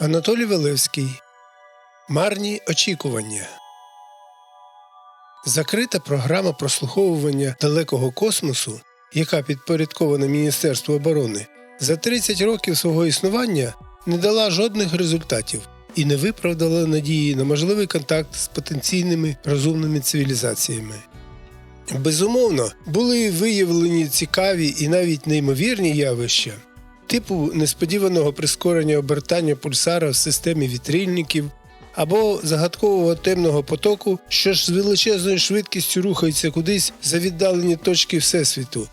Анатолій Велевський. Марні очікування. Закрита програма прослуховування далекого космосу, яка підпорядкована Міністерству оборони, за 30 років свого існування не дала жодних результатів і не виправдала надії на можливий контакт з потенційними розумними цивілізаціями. Безумовно, були виявлені цікаві і навіть неймовірні явища, типу несподіваного прискорення обертання пульсара в системі вітрильників або загадкового темного потоку, що ж з величезною швидкістю рухається кудись за віддалені точки Всесвіту.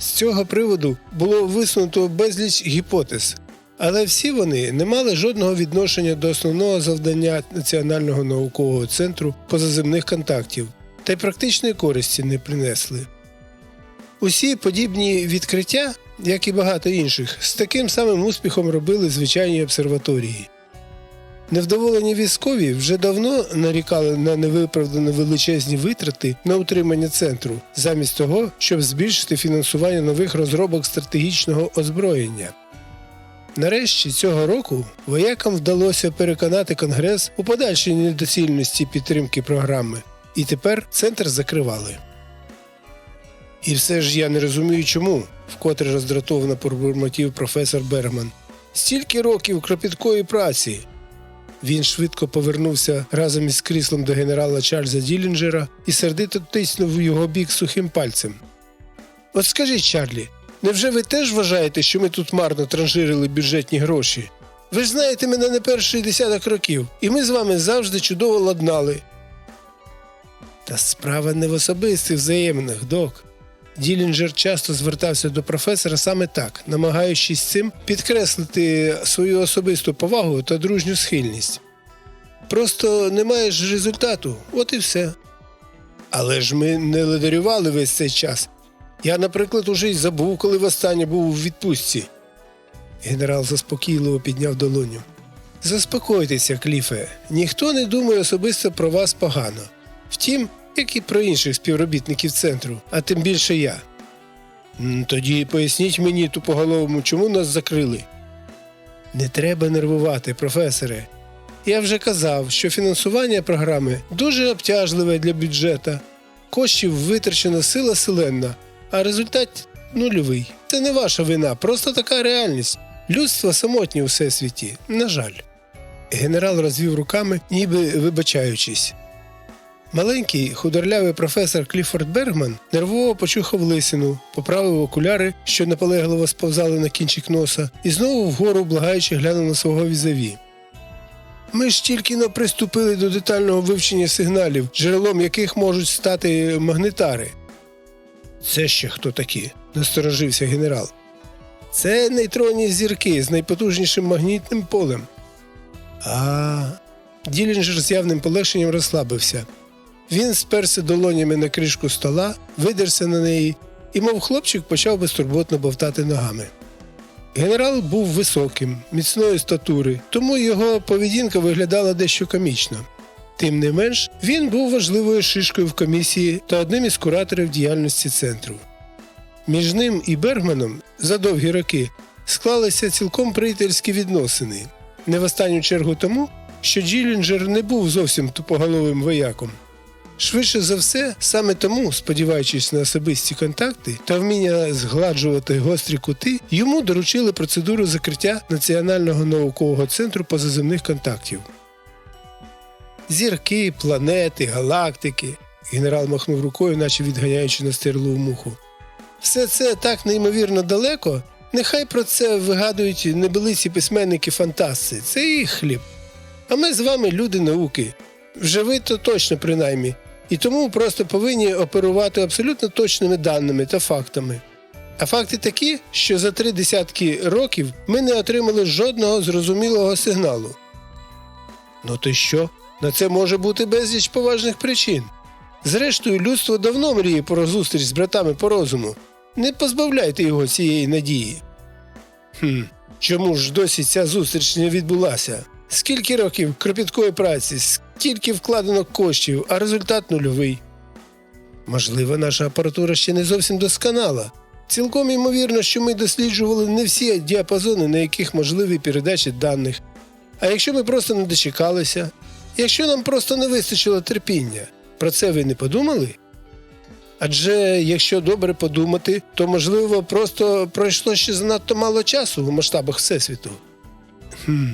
З цього приводу було висунуто безліч гіпотез, але всі вони не мали жодного відношення до основного завдання Національного наукового центру позаземних контактів та й практичної користі не принесли. Усі подібні відкриття, як і багато інших, з таким самим успіхом робили звичайні обсерваторії. Невдоволені військові вже давно нарікали на невиправдано величезні витрати на утримання центру, замість того, щоб збільшити фінансування нових розробок стратегічного озброєння. Нарешті цього року воякам вдалося переконати Конгрес у подальшій недоцільності підтримки програми, і тепер центр закривали. І все ж я не розумію, чому, вкотре роздратовано пробурмотів професор Бергман. Стільки років кропіткої праці. Він швидко повернувся разом із кріслом до генерала Чарльза Ділінджера і сердито тиснув у його бік сухим пальцем. От скажіть, Чарлі, невже ви теж вважаєте, що ми тут марно транжирили бюджетні гроші? Ви ж знаєте мене не перший десяток років, і ми з вами завжди чудово ладнали. Та справа не в особистих взаєминах, док. Ділінджер часто звертався до професора саме так, намагаючись цим підкреслити свою особисту повагу та дружню схильність. Просто не маєш результату, от і все. Але ж ми не ледарювали весь цей час. Я, наприклад, уже й забув, коли востаннє був у відпустці. Генерал заспокійливо підняв долоню. Заспокойтеся, Кліфе, ніхто не думає особисто про вас погано. Втім, як і про інших співробітників центру, а тим більше я. Тоді поясніть мені тупоголовому, чому нас закрили. Не треба нервувати, професоре. Я вже казав, що фінансування програми дуже обтяжливе для бюджета. Коштів витрачена сила селенна, а результат нульовий. Це не ваша вина, просто така реальність. Людство самотнє у всесвіті, на жаль. Генерал розвів руками, ніби вибачаючись. Маленький худорлявий професор Кліфорд Бергман нервово почухав лисину, поправив окуляри, що наполегливо сповзали на кінчик носа, і знову вгору благаючи глянув на свого візаві. Ми ж тільки но приступили до детального вивчення сигналів, джерелом яких можуть стати магнитари. Це ще хто такі? насторожився генерал. Це нейтронні зірки з найпотужнішим магнітним полем. А. Ділінджер з явним полегшенням розслабився. Він сперся долонями на кришку стола, видерся на неї і, мов хлопчик, почав безтурботно бовтати ногами. Генерал був високим, міцної статури, тому його поведінка виглядала дещо комічно. Тим не менш, він був важливою шишкою в комісії та одним із кураторів діяльності центру. Між ним і Бергманом за довгі роки склалися цілком приятельські відносини, не в останню чергу тому, що Джілінджер не був зовсім тупоголовим вояком. Швидше за все, саме тому, сподіваючись на особисті контакти та вміння згладжувати гострі кути, йому доручили процедуру закриття Національного наукового центру позаземних контактів. Зірки, планети, галактики. Генерал махнув рукою, наче відганяючи настирлу муху. Все це так неймовірно далеко. Нехай про це вигадують небелиці письменники фантасти. Це їх хліб. А ми з вами люди науки. Вже ви то точно принаймні. І тому просто повинні оперувати абсолютно точними даними та фактами. А факти такі, що за три десятки років ми не отримали жодного зрозумілого сигналу. Ну то що? На це може бути безліч поважних причин. Зрештою, людство давно мріє про зустріч з братами по розуму. Не позбавляйте його цієї надії. Хм, чому ж досі ця зустріч не відбулася? Скільки років кропіткої праці, скільки вкладено коштів, а результат нульовий. Можливо, наша апаратура ще не зовсім досконала. Цілком ймовірно, що ми досліджували не всі діапазони, на яких можливі передачі даних. А якщо ми просто не дочекалися, якщо нам просто не вистачило терпіння, про це ви не подумали? Адже якщо добре подумати, то можливо просто пройшло ще занадто мало часу в масштабах Всесвіту. Хм.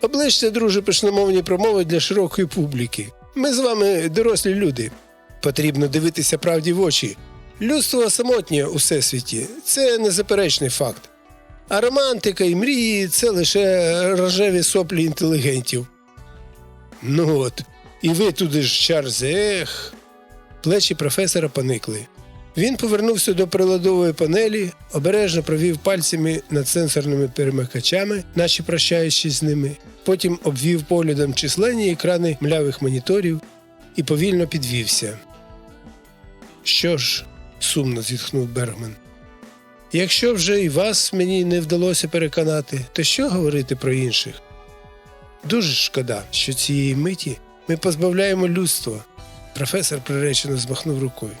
Оближте, друже, пишномовні промови для широкої публіки. Ми з вами дорослі люди. Потрібно дивитися правді в очі. Людство самотнє у всесвіті це незаперечний факт. А романтика і мрії це лише рожеві соплі інтелігентів. Ну от, і ви туди ж Чарльз, ех. Плечі професора поникли. Він повернувся до приладової панелі, обережно провів пальцями над сенсорними перемикачами, наче прощаючись з ними, потім обвів поглядом численні екрани млявих моніторів і повільно підвівся. Що ж, сумно зітхнув Бергман. Якщо вже і вас мені не вдалося переконати, то що говорити про інших? Дуже шкода, що цієї миті ми позбавляємо людство. Професор приречено змахнув рукою.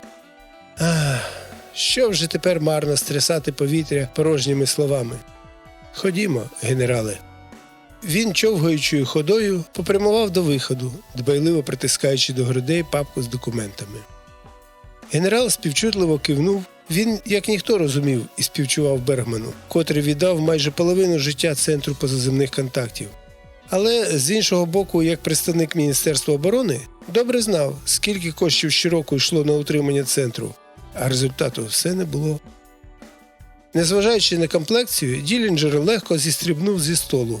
Що вже тепер марно стрясати повітря порожніми словами? Ходімо, генерале. Він човгаючою ходою попрямував до виходу, дбайливо притискаючи до грудей папку з документами. Генерал співчутливо кивнув. Він, як ніхто розумів і співчував Бергману, котрий віддав майже половину життя центру позаземних контактів. Але з іншого боку, як представник Міністерства оборони, добре знав, скільки коштів щороку йшло на утримання центру, а результату все не було. Незважаючи на комплекцію, Ділінджер легко зістрібнув зі столу.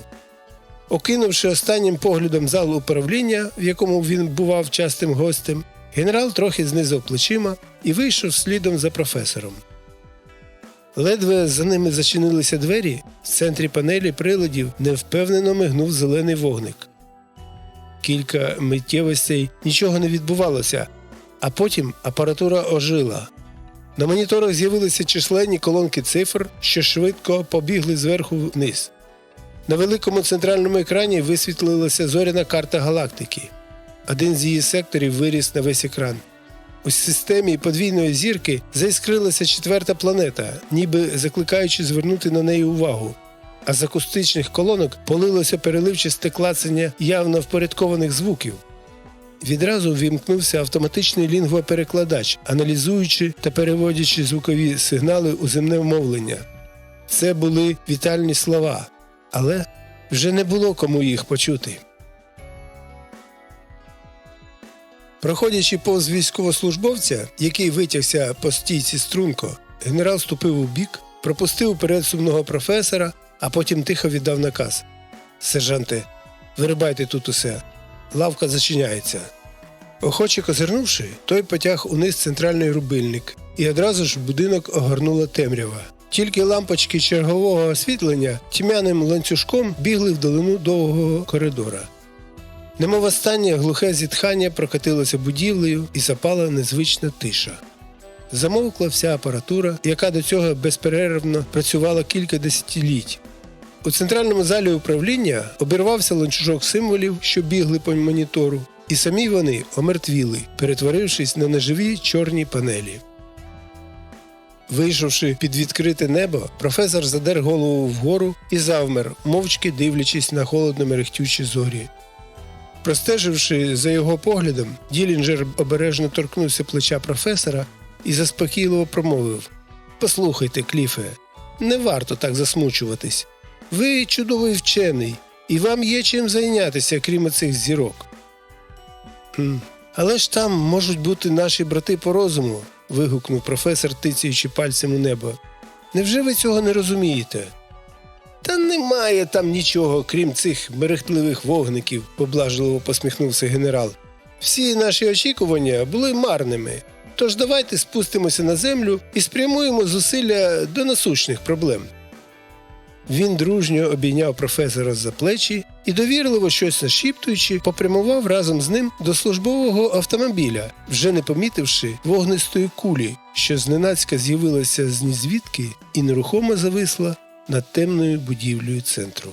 Окинувши останнім поглядом зал управління, в якому він бував частим гостем, генерал трохи знизав плечима і вийшов слідом за професором. Ледве за ними зачинилися двері, в центрі панелі приладів невпевнено мигнув зелений вогник. Кілька миттєвостей нічого не відбувалося, а потім апаратура ожила. На моніторах з'явилися численні колонки цифр, що швидко побігли зверху вниз. На великому центральному екрані висвітлилася зоряна карта галактики. Один з її секторів виріс на весь екран. У системі подвійної зірки заіскрилася четверта планета, ніби закликаючи звернути на неї увагу. А з акустичних колонок полилося переливчасте клацання явно впорядкованих звуків. Відразу ввімкнувся автоматичний лінгвоперекладач, аналізуючи та переводячи звукові сигнали у земне мовлення. Це були вітальні слова, але вже не було кому їх почути. Проходячи повз військовослужбовця, який витягся по стійці струнко, генерал ступив у бік, пропустив уперед сумного професора, а потім тихо віддав наказ. Сержанте, вирибайте тут усе. Лавка зачиняється. Охоче козирнувши, той потяг униз центральний рубильник, і одразу ж будинок огорнула темрява. Тільки лампочки чергового освітлення тьмяним ланцюжком бігли в долину довгого коридора. Немов останнє глухе зітхання прокатилося будівлею і запала незвична тиша. Замовкла вся апаратура, яка до цього безперервно працювала кілька десятиліть. У центральному залі управління обірвався ланцюжок символів, що бігли по монітору, і самі вони омертвіли, перетворившись на неживі чорні панелі. Вийшовши під відкрите небо, професор задер голову вгору і завмер, мовчки дивлячись на холодно мерехтючі зорі. Простеживши за його поглядом, Ділінджер обережно торкнувся плеча професора і заспокійливо промовив: Послухайте, Кліфе, не варто так засмучуватись. Ви чудовий вчений, і вам є чим зайнятися, крім цих зірок. «Хм, Але ж там можуть бути наші брати по розуму. вигукнув професор, тицяючи пальцем у небо. Невже ви цього не розумієте? Та немає там нічого, крім цих мерехтливих вогників, поблажливо посміхнувся генерал. Всі наші очікування були марними. Тож давайте спустимося на землю і спрямуємо зусилля до насущних проблем. Він дружньо обійняв професора за плечі і, довірливо щось нашіптуючи, попрямував разом з ним до службового автомобіля, вже не помітивши вогнистої кулі, що зненацька з'явилася з нізвідки і нерухомо зависла над темною будівлею центру.